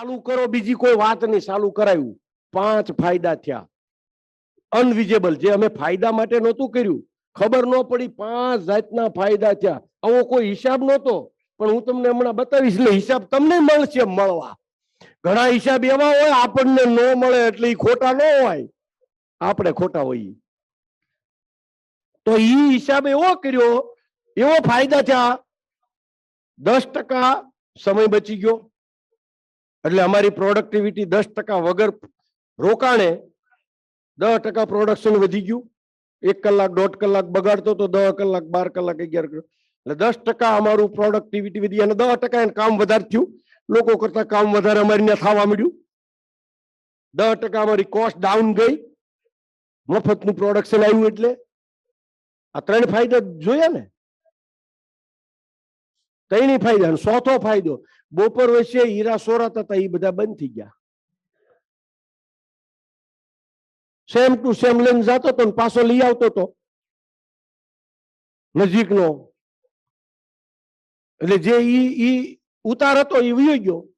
ચાલુ કરો, બીજી કોઈ વાત નહીં, ચાલુ કરાયું. પાંચ ફાયદા થયા. અનવિઝેબલ જે અમે ફાયદા માટે નહોતું કર્યું. ખબર ન પડી, પાંચ જાતના ફાયદા થયા. આવો કોઈ હિસાબ નહોતો, પણ હું તમને હમણાં બતાવીશ, એટલે હિસાબ તમને મળશે મળવા. ઘણા હિસાબ એવા હોય, આપણને ન મળે એટલે એ ખોટા ન હોય. આપણે ખોટા હોઈએ. તો એ હિસાબ એવો કર્યો, એવો ફાયદા થયા. દસ ટકા સમય બચી ગયો. એટલે અમારી પ્રોડક્ટિવિટી દસ ટકા વગર રોકાણે દસ ટકા પ્રોડક્શન વધી ગયું. એક કલાક, દોઢ કલાક બગાડતો તો દસ કલાક, બાર કલાક, અગિયાર કલાક. એટલે દસ ટકા અમારું પ્રોડક્ટિવિટી વધી અને દસ ટકા એને કામ વધારે થયું. લોકો કરતા કામ વધારે અમારી ત્યાં થવા મળ્યું દસ ટકા અમારી કોસ્ટ ડાઉન ગઈ. મફતનું પ્રોડક્શન આવ્યું એટલે. આ ત્રણ ફાયદા જોયા ને? ત્રણેય ફાયદા સોથો ફાયદો. બપોર વચ્ચે હીરા સોરત હતા એ બધા બંધ થઈ ગયા. સેમ ટુ સેમ લઈને જતો હતો પાછો લઈ આવતો હતો નજીકનો. એટલે જે ઈ ઈ ઉતાર હતો એ વયો ગયો.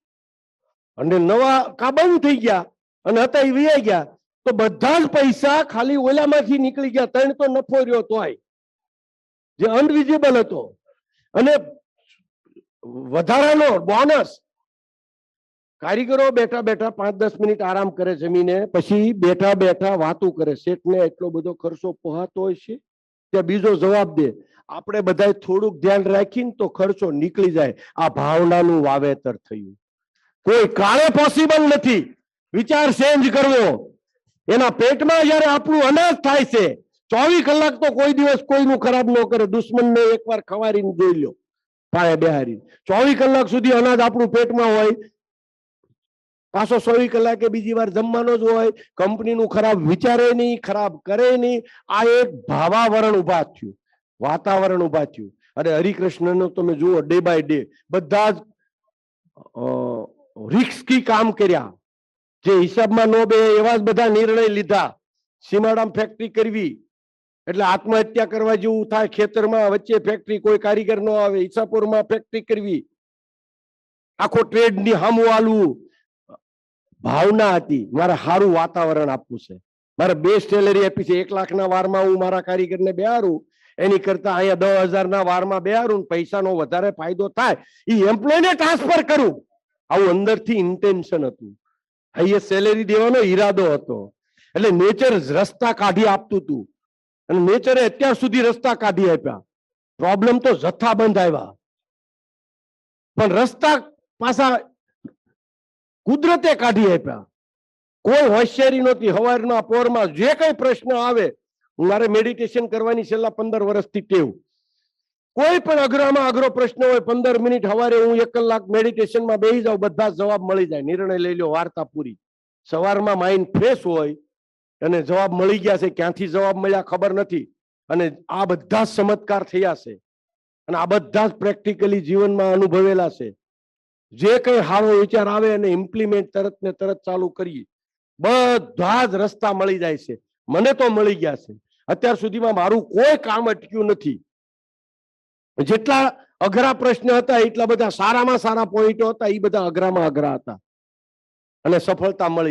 અને નવા કાબુ થઈ ગયા અને હતા એ વયા ગયા. તો બધા જ પૈસા ખાલી ઓલામાંથી નીકળી ગયા. ત્રણ તો નફો રહ્યો તોય. જે અનવિઝિબલ હતો. અને વધારાનો બોનસ કારીગરો બેઠા બેઠા પાંચ દસ મિનિટ આરામ કરે જમીને, પછી બેઠા બેઠા વાતું કરે. શેઠને એટલો બધો ખર્ચો પહોંચતો હોય છે ત્યાં બીજો જવાબ દે. આપણે બધાય થોડુંક ધ્યાન રાખીને તો ખર્ચો નીકળી જાય. આ ભાવનાનું વાવેતર થયું. કોઈ કાળે પોસિબલ નથી. વિચાર ચેન્જ કરવો. એના પેટમાં જયારે આપણું અનાજ થાય છે, ચોવીસ કલાક તો કોઈ દિવસ કોઈનું ખરાબ ન કરે. દુશ્મનને એકવાર ખવારીને જોઈ લો. પાયે બેહારી ચોવીસ કલાક સુધી અનાજ આપણું પેટમાં હોય, પાછો ચોવીસ કલાકે બીજી વાર જમવાનો જ હોય, કંપનીનું ખરાબ વિચારે નહીં, ખરાબ કરે નહીં, આ એક ભાવાવરણ ઊભા થયું, વાતાવરણ ઊભા થયું. અને હરિકૃષ્ણનો તમે જુઓ ડે બાય ડે બધા જ રિસ્કી કામ કર્યા. જે હિસાબમાં નો બે એવા જ બધા નિર્ણય લીધા. સીમાડામ ફેક્ટરી કરવી. એટલે આત્મહત્યા કરવા જેવું થાય ખેતરમાં, વચ્ચે ફેક્ટરી કોઈ કારીગર ન આવે, ઈસાપુરમાં ફેક્ટરી કરવી. આખો ટ્રેડની હામું આલવું. ભાવના હતી, મારે સારું વાતાવરણ આપવું છે. મારે બે સેલેરી આપી છે, એક લાખના વારમાં હું મારા કારીગરને બેહારું. એની કરતા અહીંયા દસ હજારના વારમાં બેહારું ને પૈસાનો વધારે ફાયદો થાય. એ એમ્પ્લોયને ટ્રાન્સફર કરું. આવું અંદરથી ઇન્ટેન્શન હતું. હાઈએસ્ટ સેલેરી દેવાનો ઈરાદો હતો. એટલે નેચર રસ્તા કાઢી આપતું હતું. અને નેચરે અત્યાર સુધી રસ્તા કાઢી આપ્યા. પ્રોબ્લેમ તો જથ્થાબંધ આવ્યા. પણ રસ્તા પાછા કુદરતે કાઢી આપ્યા. કોઈ હોશિયારી નહોતી. હવારના પોરમાં જે કઈ પ્રશ્ન આવે, હું મારે મેડિટેશન કરવાની છેલ્લા પંદર વર્ષથી ટેવ. કોઈ પણ અઘરામાં અઘરો પ્રશ્ન હોય, પંદર મિનિટ હવારે હું એક કલાક મેડિટેશનમાં બેસી જાઉં, બધા જવાબ મળી જાય. નિર્ણય લઈ લો વાર્તા પૂરી. સવારમાં માઇન્ડ ફ્રેશ હોય અને જવાબ મળી ગયા છે. ક્યાંથી જવાબ મળ્યા ખબર નથી. અને આ બધા ચમત્કાર થયા છે. અને આ બધા જ પ્રેક્ટિકલી જીવનમાં અનુભવેલા છે. જે કઈ સારો વિચાર આવે અને ઇમ્પ્લિમેન્ટ તરત ને તરત ચાલુ કરીએ, બધા જ રસ્તા મળી જાય છે. મને તો મળી ગયા છે. અત્યાર સુધીમાં મારું કોઈ કામ અટક્યું નથી. જેટલા અઘરા પ્રશ્ન હતા, એટલા બધા સારામાં સારા પોઈન્ટો હતા એ બધા અઘરામાં અઘરા હતા. અને સફળતા મળી